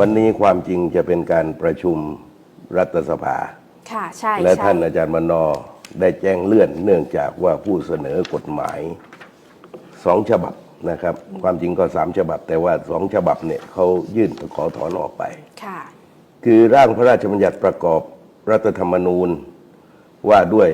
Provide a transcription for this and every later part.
วันนี้ความจริงจะเป็นการประชุมรัฐสภา ค่ะ ใช่และใช่ท่านอาจารย์มนอได้แจ้งเลื่อนเนื่องจากว่าผู้เสนอกฎหมายสองฉบับนะครับ ความจริงก็สามฉบับ แต่ว่าสองฉบับเนี่ยเขายื่นขอถอนออกไป ค่ะ คือร่างพระราชบัญญัติประกอบรัฐธรรมนูญ ว่าด้วย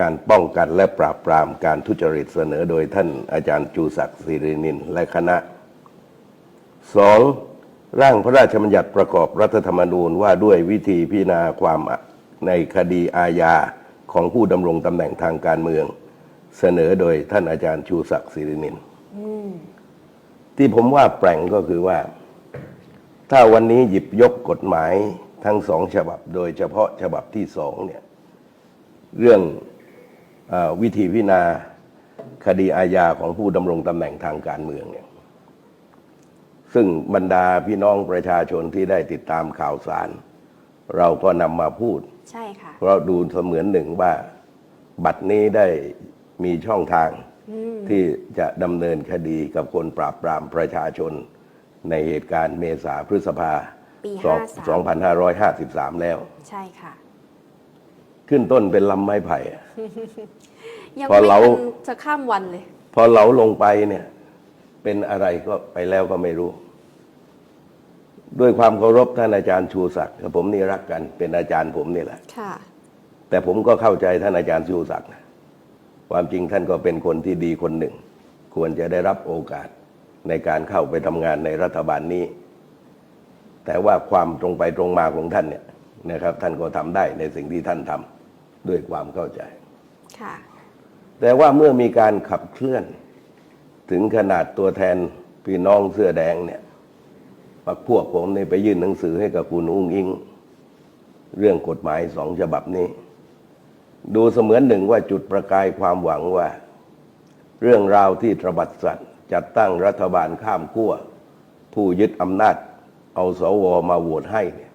การป้องกันและปราบปรามการทุจริตเสนอโดยท่านอาจารย์จูศักดิ์สิรินินและคณะสอง ร่างพระราชบัญญัติประกอบรัฐธรรมนูญว่าด้วยวิธีพิจารณาความในคดีอาญาของผู้ดำรงตำแหน่งทางการเมือง เสนอโดยท่านอาจารย์ชูศักดิ์สิรินินที่ผมว่าแปลงก็คือว่า ถ้าวันนี้หยิบยกกฎหมายทั้งสองฉบับ โดยเฉพาะฉบับที่สองเนี่ย เรื่องอวิธีพิจารณาคดีอาญาของผู้ดำรงตำแหน่งทางการเมืองเนี่ย ซึ่งบรรดาพี่น้องประชาชนที่ได้ติดตามข่าวสาร เราก็นำมาพูด ใช่ค่ะ เพราะดูเสมือนหนึ่งว่า บัตรนี้ได้มีช่องทางที่จะดำเนินคดีกับคนปราบปรามประชาชน ในเหตุการณ์เมษาพฤษภาปีสอง2553 แล้ว ใช่ค่ะ ขึ้นต้นเป็นลำไม้ไผ่อะยังพอไม่เรา ทันจะข้ามวันเลย พอเหลาลงไปเนี่ย เป็นอะไรก็ไปแล้วก็ไม่รู้ ด้วยความเคารพท่านอาจารย์ชูศักดิ์กับผมนี่รักกัน เป็นอาจารย์ผมนี่แหละ ค่ะ แต่ผมก็เข้าใจท่านอาจารย์ชูศักดิ์นะความจริงท่านก็เป็นคนที่ดีคนหนึ่ง ควรจะได้รับโอกาสในการเข้าไปทำงานในรัฐบาลนี้ แต่ว่าความตรงไปตรงมาของท่านเนี่ยนะครับ ท่านก็ทำได้ในสิ่งที่ท่านทำด้วยความเข้าใจ ค่ะ แต่ว่าเมื่อมีการขับเคลื่อน ถึงขนาดตัวแทนพี่น้องเสื้อแดงเนี่ย พักพวกผมเนี่ยไปยื่นหนังสือให้กับคุณอุ้งอิง เรื่องกฎหมายสองฉบับนี้ ดูเสมือนหนึ่งว่าจุดประกายความหวังว่า เรื่องราวที่ตระบัดสัตว์จัดตั้งรัฐบาลข้ามขั้วผู้ยึดอำนาจ เอาสวมาโหวตให้เนี่ย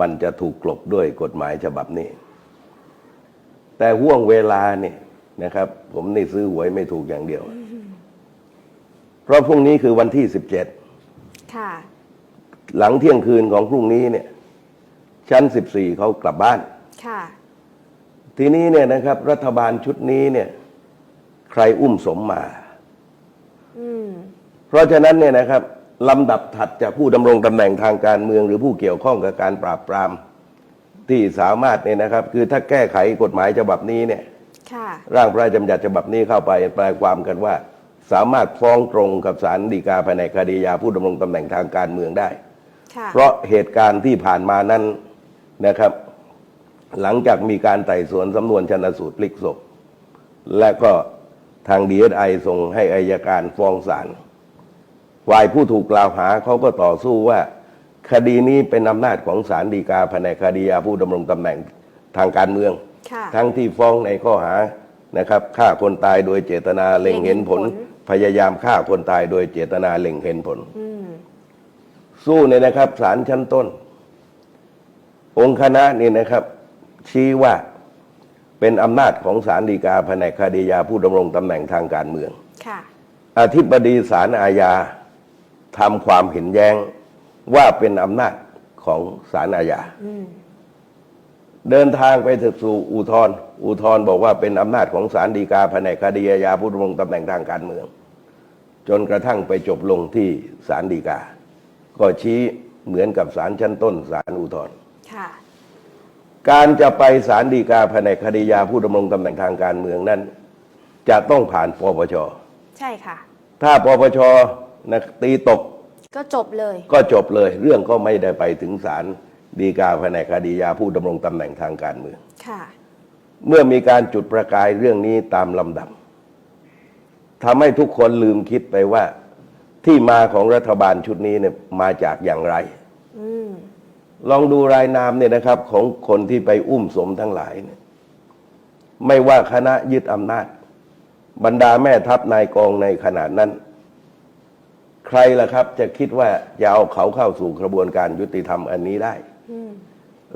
มันจะถูกกลบด้วยกฎหมายฉบับนี้ แต่ห่วงเวลาเนี่ยนะครับ ผมนี่ซื้อหวยไม่ถูกอย่างเดียว เพราะพรุ่งนี้คือวันที่สิบเจ็ดค่ะ หลังเที่ยงคืนของพรุ่งนี้เนี่ย ชั้นสิบสี่เขากลับบ้าน ค่ะ ทีนี้เนี่ยนะครับ รัฐบาลชุดนี้เนี่ย ใครอุ้มสมมา อืม เพราะฉะนั้นเนี่ยนะครับลำดับถัดจากผู้ดำรงตำแหน่งทางการเมืองหรือผู้เกี่ยวข้องกับการปราบปราม ที่สามารถเนี่ยนะครับ คือถ้าแก้ไขกฎหมายฉบับนี้เนี่ย ค่ะ ร่างพระราชบัญญัติฉบับนี้เข้าไปแปลความกันว่า สามารถฟ้องตรงกับศาลฎีกาแผนกคดียาผู้ดำรงตำแหน่งทางการเมืองได้ค่ะ เพราะเหตุการณ์ที่ผ่านมานั้นนะครับ หลังจากมีการไต่สวนสำนวนชันสูตรพลิกศพ และก็ทางดีเอสไอส่งให้อายการฟ้องศาลฝ่ายผู้ถูกกล่าวหาเขาก็ต่อสู้ว่า คดีนี้เป็นอำนาจของศาลฎีกาแผนกคดียาผู้ดำรงตำแหน่งทางการเมืองค่ะทั้งที่ฟ้องในข้อหานะครับฆ่าคนตายโดยเจตนาเล็งเห็นผลเล็งเห็นผลพยายามฆ่าคนตายโดยเจตนาเล็งเห็นผลอืม สู้เนี่ยนะครับศาลชั้นต้น องค์คณะนี่นะครับ ชี้ว่าเป็นอำนาจของศาลฎีกาแผนกคดียาผู้ดำรงตำแหน่งทางการเมืองค่ะอธิบดีศาลอาญาทำความเห็นแย้งว่าเป็นอำนาจของศาลอาญาอืมเดินทางไปถึงสู่อุทธรณ์อุทธรณ์บอกว่าเป็นอำนาจของศาลฎีกาแผนกคดีอาญาผู้ดำรงตำแหน่งทางการเมือง จนกระทั่งไปจบลงที่ศาลฎีกา ก็ชี้เหมือนกับศาลชั้นต้นศาลอุทธรณ์ค่ะ การจะไปศาลฎีกาแผนกคดียาผู้ดำรงตำแหน่งทางการเมืองนั้น จะต้องผ่านปปชใช่ค่ะ ถ้าปปชนะตีตกก็จบเลย ก็จบเลยเรื่องก็ไม่ได้ไปถึงศาลฎีกาแผนกคดียาผู้ดำรงตำแหน่งทางการเมืองค่ะ เมื่อมีการจุดประกายเรื่องนี้ตามลำดับทำให้ทุกคนลืมคิดไปว่า ที่มาของรัฐบาลชุดนี้เนี่ยมาจากอย่างไรอืมลองดูรายนามเนี่ยนะครับ ของคนที่ไปอุ้มสมทั้งหลายเนี่ยไม่ว่าคณะยึดอำนาจ บรรดาแม่ทัพนายกองในขนาดนั้น ใครล่ะครับ จะคิดว่าจะเอาเขาเข้าสู่กระบวนการยุติธรรมอันนี้ได้อืม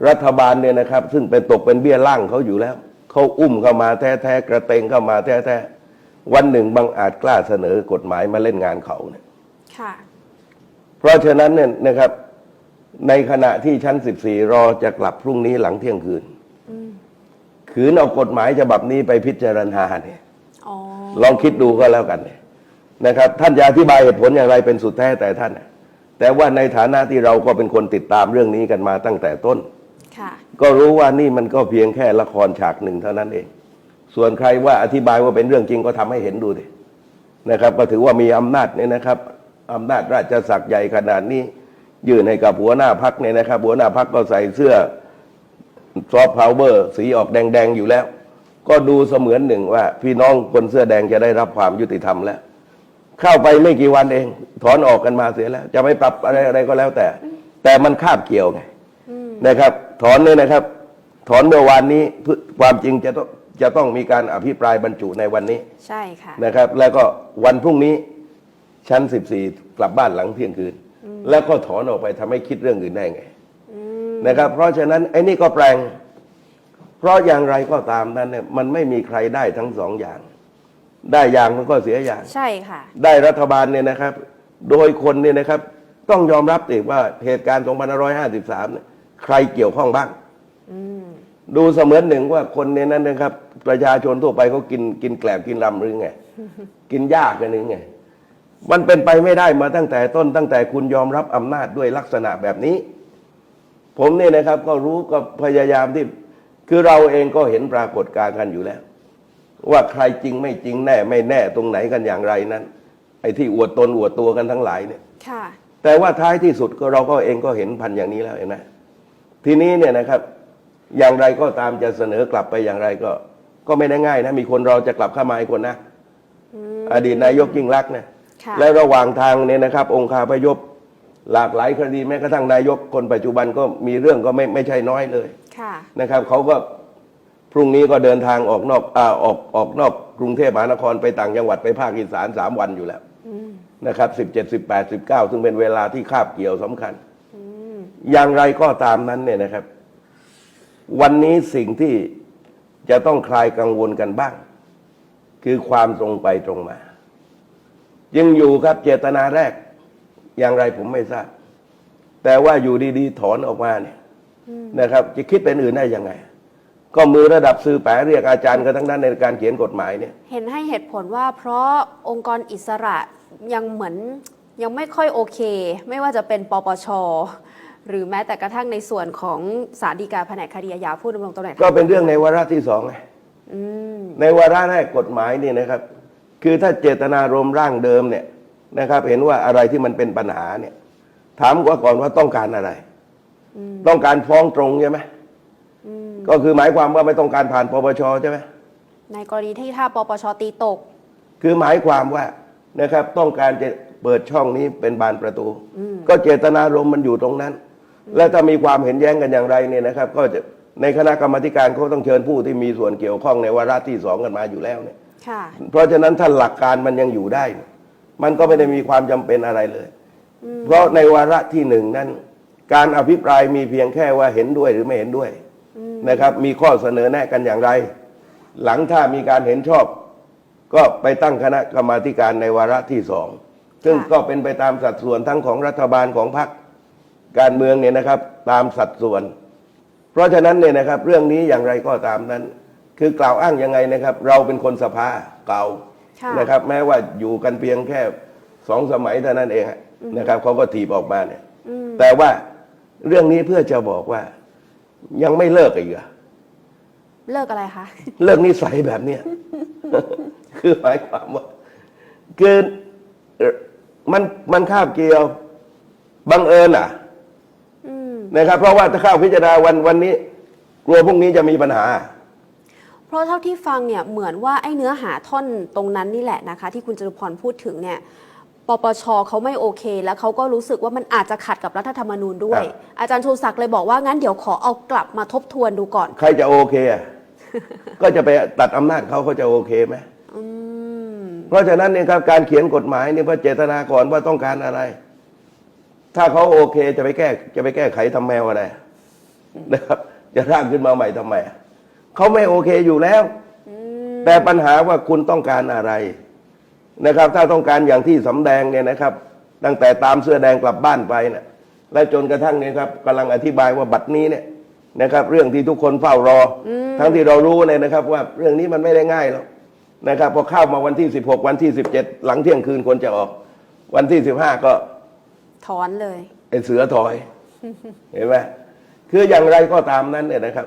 รัฐบาลเนี่ยนะครับ ซึ่งเป็นตกเป็นเบี้ยล่างเขาอยู่แล้วเขาอุ้มเข้ามาแท้ๆกระเตงเข้ามาแท้ๆวันหนึ่งบางอาจกล้าเสนอกฎหมายมาเล่นงานเขาเนี่ย ค่ะ เพราะฉะนั้นเนี่ยนะครับ ในขณะที่ชั้น 14 รอจะกลับพรุ่งนี้หลังเที่ยงคืนอืมขืนเอากฎหมายฉบับนี้ไปพิจารณาเนี่ยอ๋อลองคิดดูก็แล้วกันเนี่ยนะครับ ท่านจะอธิบายเหตุผลอย่างไรเป็นสุดแท้แต่ท่านนะแต่ว่าในฐานะที่เราก็เป็นคนติดตามเรื่องนี้กันมาตั้งแต่ต้นค่ะก็รู้ว่านี่มันก็เพียงแค่ละครฉากหนึ่งเท่านั้นเอง ส่วนใครว่าอธิบายว่าเป็นเรื่องจริงก็ทำให้เห็นดูดินะครับ ก็ถือว่ามีอำนาจเนี่ยนะครับ อำนาจราชศักดิ์ใหญ่ขนาดนี้ ยื่นให้กับหัวหน้าพักเนี่ยนะครับ หัวหน้าพักก็ใส่เสื้อซอฟต์พาวเวอร์สีออกแดงๆอยู่แล้ว ก็ดูเสมือนหนึ่งว่า พี่น้องคนเสื้อแดงจะได้รับความยุติธรรมแล้ว เข้าไปไม่กี่วันเอง ถอนออกกันมาเสียแล้ว จะไม่ปรับอะไรอะไรก็แล้วแต่ แต่มันคาบเกี่ยวไงอืมนะครับ ถอนเลยนะครับ ถอนเมื่อวานนี้เพื่อความจริงจะต้องจะต้องมีการอภิปรายบรรจุในวันนี้ ใช่ค่ะนะครับ แล้วก็วันพรุ่งนี้ ชั้น 14 กลับบ้านหลังเที่ยงคืน แล้วก็ถอนออกไปทำให้คิดเรื่องอื่นได้ไงอืมนะครับ เพราะฉะนั้นไอ้นี่ก็แปลง เพราะอย่างไรก็ตามนั้นเนี่ยมันไม่มีใครได้ทั้งสองอย่าง ได้อย่างมันก็เสียอย่าง ใช่ค่ะ ได้รัฐบาลเนี่ยนะครับ โดยคนเนี่ยนะครับ ต้องยอมรับเองว่าเหตุการณ์2553เนี่ยใครเกี่ยวข้องบ้างอืมดูเสมือนหนึ่งว่าคนในนั้นนะครับ ประชาชนทั่วไปเขากินกินแกลบกินลำหรือไง กินยากกันหรือไง มันเป็นไปไม่ได้มาตั้งแต่ต้นตั้งแต่คุณยอมรับอำนาจด้วยลักษณะแบบนี้ ผมเนี่ยนะครับก็รู้ก็พยายามที่คือเราเองก็เห็นปรากฏการณ์กันอยู่แล้ว ว่าใครจริงไม่จริงแน่ไม่แน่ตรงไหนกันอย่างไรนั้น ไอ้ที่อวดตนอวดตัวกันทั้งหลายเนี่ยค่ะแต่ว่าท้ายที่สุดก็เราก็เองก็เห็นพันอย่างนี้แล้วเห็นไหมทีนี้เนี่ยนะครับ อย่างไรก็ตามจะเสนอกลับไปอย่างไรก็ ก็ไม่ได้ง่ายนะมีคนเราจะกลับเข้ามาอีกคนนะอืมอดีตนายกยิ่งรักษณ์นะค่ะ และระหว่างทางเนี่ยนะครับ องค์คาพยพหลากหลายคดีแม้กระทั่งนายกคนปัจจุบันก็มีเรื่องก็ไม่ไม่ใช่น้อยเลยค่ะนะครับเขาก็พรุ่งนี้ก็เดินทางออกนอกอ่าออกออกนอกกรุงเทพมหานครไปต่างจังหวัดไปภาคอีสานสามวันอยู่แล้วอืมนะครับสิบเจ็ดสิบแปดสิบเก้าซึ่งเป็นเวลาที่คาบเกี่ยวสำคัญอืมอย่างไรก็ตามนั้นเนี่ยนะครับ วันนี้สิ่งที่จะต้องคลายกังวลกันบ้าง คือความตรงไปตรงมา ยังอยู่ครับเจตนาแรก อย่างไรผมไม่ทราบ แต่ว่าอยู่ดีๆ ถอนออกมาเนี่ยนะครับ จะคิดเป็นอื่นได้ยังไง ก็มือระดับซื้อแปะเรียกอาจารย์กันทั้งนั้นในการเขียนกฎหมายเนี่ย เห็นให้เหตุผลว่า เพราะองค์กรอิสระยังเหมือนยังไม่ค่อยโอเค ไม่ว่าจะเป็นปปชหรือแม้แต่กระทั่งในส่วนของสารดีกาแผนกคดีอาญาผู้ดำรงตำแหน่งก็เป็นเรื่องในวาระที่สองไงอืมในวาระแรกกฎหมายนี่นะครับ คือถ้าเจตนารมณ์ร่างเดิมเนี่ยนะครับ เห็นว่าอะไรที่มันเป็นปัญหาเนี่ย ถามว่าก่อนว่าต้องการอะไรอืมต้องการฟ้องตรงใช่ไหมอืมก็คือหมายความว่าไม่ต้องการผ่านปปชใช่ไหมในกรณีที่ถ้าปปชตีตก คือหมายความว่านะครับ ต้องการจะเปิดช่องนี้เป็นบานประตูอืมก็เจตนารมณ์มันอยู่ตรงนั้น และถ้ามีความเห็นแย้งกันอย่างไรเนี่ยนะครับ ก็จะในคณะกรรมาธิการเขาต้องเชิญผู้ที่มีส่วนเกี่ยวข้องในวาระที่สองกันมาอยู่แล้วเนี่ย ค่ะ เพราะฉะนั้นถ้าหลักการมันยังอยู่ได้เนี่ยมันก็ไม่ได้มีความจำเป็นอะไรเลย เพราะในวาระที่หนึ่งนั้น การอภิปรายมีเพียงแค่ว่าเห็นด้วยหรือไม่เห็นด้วยนะครับ มีข้อเสนอแนะกันอย่างไร หลังถ้ามีการเห็นชอบ ก็ไปตั้งคณะกรรมาธิการในวาระที่สองซึ่งค่ะก็เป็นไปตามสัดส่วนทั้งของรัฐบาลของพรรคการเมืองเนี่ยนะครับ ตามสัดส่วน เพราะฉะนั้นเนี่ยนะครับ เรื่องนี้อย่างไรก็ตามนั้น คือกล่าวอ้างยังไงนะครับ เราเป็นคนสภาเก่าค่ะนะครับ แม้ว่าอยู่กันเพียงแค่สองสมัยเท่านั้นเองอะนะครับเขาก็ถีบออกมาเนี่ยอืมแต่ว่าเรื่องนี้เพื่อจะบอกว่า ยังไม่เลิกอีกเหรอเลิกอะไรคะเลิกนิสัยแบบเนี้ยคือหมายความว่าคือเอ่อมันมันคาบเกี่ยวบังเอิญอะอืมนะครับ เพราะว่าถ้าเข้าพิจารณาวันวันนี้ กลัวพรุ่งนี้จะมีปัญหา เพราะเท่าที่ฟังเนี่ยเหมือนว่าไอ้เนื้อหาท่อนตรงนั้นนี่แหละนะคะ ที่คุณจตุพรพูดถึงเนี่ยปปชเขาไม่โอเค แล้วเขาก็รู้สึกว่ามันอาจจะขัดกับรัฐธรรมนูญด้วยครับอาจารย์ชูศักดิ์เลยบอกว่างั้นเดี๋ยวขอเอากลับมาทบทวนดูก่อน ใครจะโอเคอะ ก็จะไปตัดอำนาจเขาเขาจะโอเคไหมอืมเพราะฉะนั้นเนี่ยครับการเขียนกฎหมายเนี่ยเพื่อเจตนาก่อนว่าต้องการอะไร ถ้าเขาโอเคจะไปแก้จะไปแก้ไขทำแมวอะไรนะครับ จะร่างขึ้นมาใหม่ทำไมอะ เขาไม่โอเคอยู่แล้ว แต่ปัญหาว่าคุณต้องการอะไรนะครับ ถ้าต้องการอย่างที่สำแดงเนี่ยนะครับ ตั้งแต่ตามเสื้อแดงกลับบ้านไปเนี่ยและจนกระทั่งเนี่ยครับกำลังอธิบายว่าบัตรนี้เนี่ยนะครับ เรื่องที่ทุกคนเฝ้ารออทั้งที่เรารู้เนี่ยนะครับ ว่าเรื่องนี้มันไม่ได้ง่ายหรอกนะครับพอเข้ามาวันที่ 16 วันที่ 17 หลังเที่ยงคืนควรจะออก วันที่ 15 ก็ถอนเลยไอเสือถอย เห็นไหมคืออย่างไรก็ตามนั้นเนี่ยนะครับ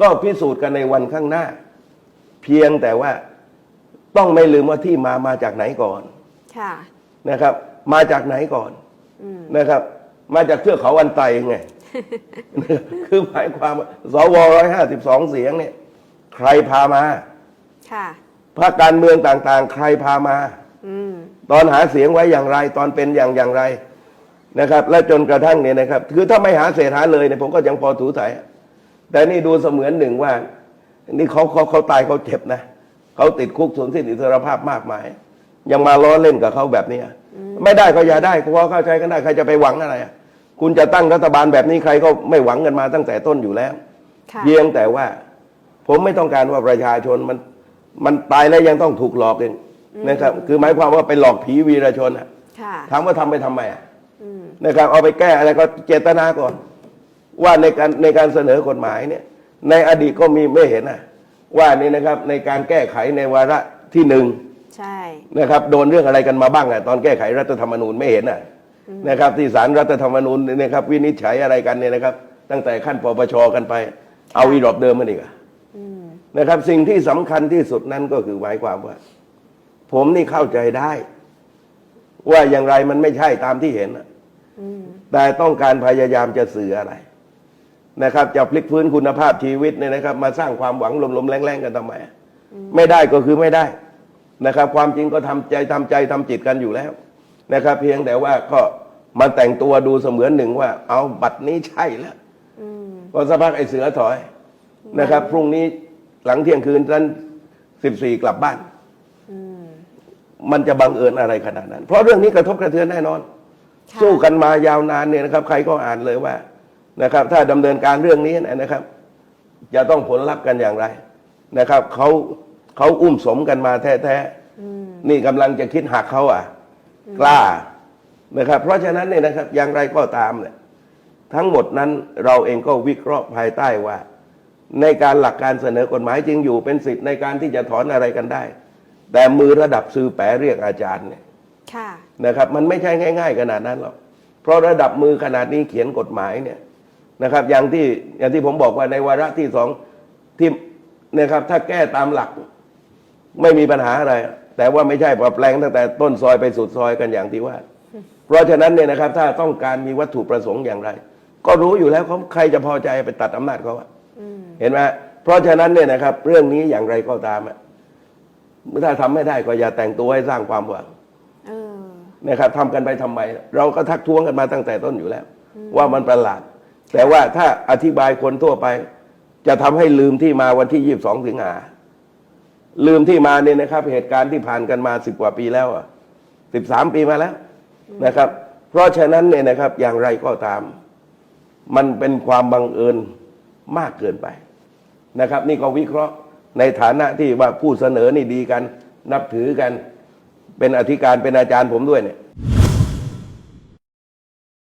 ก็พิสูจน์กันในวันข้างหน้า เพียงแต่ว่าต้องไม่ลืมว่าที่มามาจากไหนก่อนค่ะนะครับ มาจากไหนก่อนนะครับ มาจากเทือกเขาอันไตไงคือหมายความว่าสวร้อยห้าสิบสองเสียงเนี่ย ใครพามาค่ะพรรคการเมืองต่างๆ ใครพามาอืมตอนหาเสียงไว้อย่างไร ตอนเป็นอย่างอย่างไรนะครับ และจนกระทั่งเนี่ยนะครับ คือถ้าไม่หาเศษหาเลยเนี่ยผมก็ยังพอถูถ่าย แต่นี่ดูเสมือนหนึ่งว่า นี่เขาเขาเขาตายเขาเจ็บนะเขาติดคุกสูญสิ้นอิสรภาพมากมาย ยังมาล้อเล่นกับเขาแบบเนี้ยไม่ได้ก็อย่าได้พอเข้าใจกันได้ใครจะไปหวังอะไรอะคุณจะตั้งรัฐบาลแบบนี้ใครก็ไม่หวังกันมาตั้งแต่ต้นอยู่แล้วค่ะเพียงแต่ว่า ผมไม่ต้องการว่าประชาชนมันมันตายแล้วยังต้องถูกหลอกเองนะครับ คือหมายความว่าไปหลอกผีวีรชนอะค่ะถามว่าทำไปทำไมอะนะครับเอาไปแก้อะไรก็เจตนาก่อน ว่าในการในการเสนอกฎหมายเนี่ยในอดีตก็มีไม่เห็นนะว่านี่นะครับในการแก้ไขในวาระที่หนึ่งใช่นะครับโดนเรื่องอะไรกันมาบ้างอะตอนแก้ไขรัฐธรรมนูญไม่เห็นอะนะครับที่ศาลรัฐธรรมนูญเนี่ยนะครับ วินิจฉัยอะไรกันเนี่ยนะครับ ตั้งแต่ขั้นปปชกันไป เอาอีรอบเดิมมันอีกอะนะครับ สิ่งที่สำคัญที่สุดนั้นก็คือหมายความว่า ผมนี่เข้าใจได้ ว่าอย่างไรมันไม่ใช่ตามที่เห็นอะแต่ต้องการพยายามจะสื่ออะไร นะครับจะพลิกฟื้นคุณภาพชีวิตเนี่ยนะครับ มาสร้างความหวังลมๆแรงๆกันทำไมอะไม่ได้ก็คือไม่ได้นะครับ ความจริงก็ทำใจทำใจทำจิตกันอยู่แล้วนะครับ เพียงแต่ว่าก็มาแต่งตัวดูเสมือนหนึ่งว่า เอาบัตรนี้ใช่แล้วพอสักพักไอ้เสือถอยนะครับ พรุ่งนี้หลังเที่ยงคืนนั้นสิบสี่กลับบ้านมันจะบังเอิญอะไรขนาดนั้น เพราะเรื่องนี้กระทบกระเทือนแน่นอน ค่ะ สู้กันมายาวนานเนี่ยนะครับ ใครก็อ่านเลยว่า นะครับ ถ้าดำเนินการเรื่องนี้นะครับ จะต้องผลลัพธ์กันอย่างไรนะครับเขาเขาอุ้มสมกันมาแท้ๆนี่กำลังจะคิดหักเขาอะ กล้านะครับ เพราะฉะนั้นเนี่ยนะครับ อย่างไรก็ตามเนี่ยทั้งหมดนั้นเราเองก็วิเคราะห์ภายใต้ว่า ในการหลักการเสนอกฎหมายจริงอยู่เป็นสิทธิ์ในการที่จะถอนอะไรกันได้ แต่มือระดับซื้อแปรเรียกอาจารย์เนี่ยค่ะนะครับ มันไม่ใช่ง่าย ๆ ขนาดนั้นหรอกเพราะระดับมือขนาดนี้เขียนกฎหมายเนี่ย นะครับ อย่างที่อย่างที่ผมบอกว่าในวาระที่สองที่นะครับ ถ้าแก้ตามหลัก ไม่มีปัญหาอะไร แต่ว่าไม่ใช่ปรับแปลงตั้งแต่ต้นซอยไปสุดซอยกันอย่างที่ว่า เพราะฉะนั้นเนี่ยนะครับ ถ้าต้องการมีวัตถุประสงค์อย่างไร ก็รู้อยู่แล้วเขาใครจะพอใจไปตัดอำนาจเขาอะเห็นไหมเพราะฉะนั้นเนี่ยนะครับ เรื่องนี้อย่างไรก็ตามอะถ้าทำไม่ได้ก็อย่าแต่งตัวให้สร้างความหวังเออนะครับทำกันไปทำไม เราก็ทักท้วงกันมาตั้งแต่ต้นอยู่แล้ว ว่ามันประหลาด แต่ว่าถ้าอธิบายคนทั่วไป จะทำให้ลืมที่มาวันที่ยี่บสองสิงหาลืมที่มาเนี่ยนะครับ เหตุการณ์ที่ผ่านกันมาสิบกว่าปีแล้วอะสิบสามปีมาแล้วนะครับ เพราะฉะนั้นเนี่ยนะครับอย่างไรก็ตาม มันเป็นความบังเอิญมากเกินไปนะครับ นี่ก็วิเคราะห์ในฐานะที่ว่าผู้เสนอนี่ดีกัน นับถือกัน เป็นอธิการเป็นอาจารย์ผมด้วยเนี่ย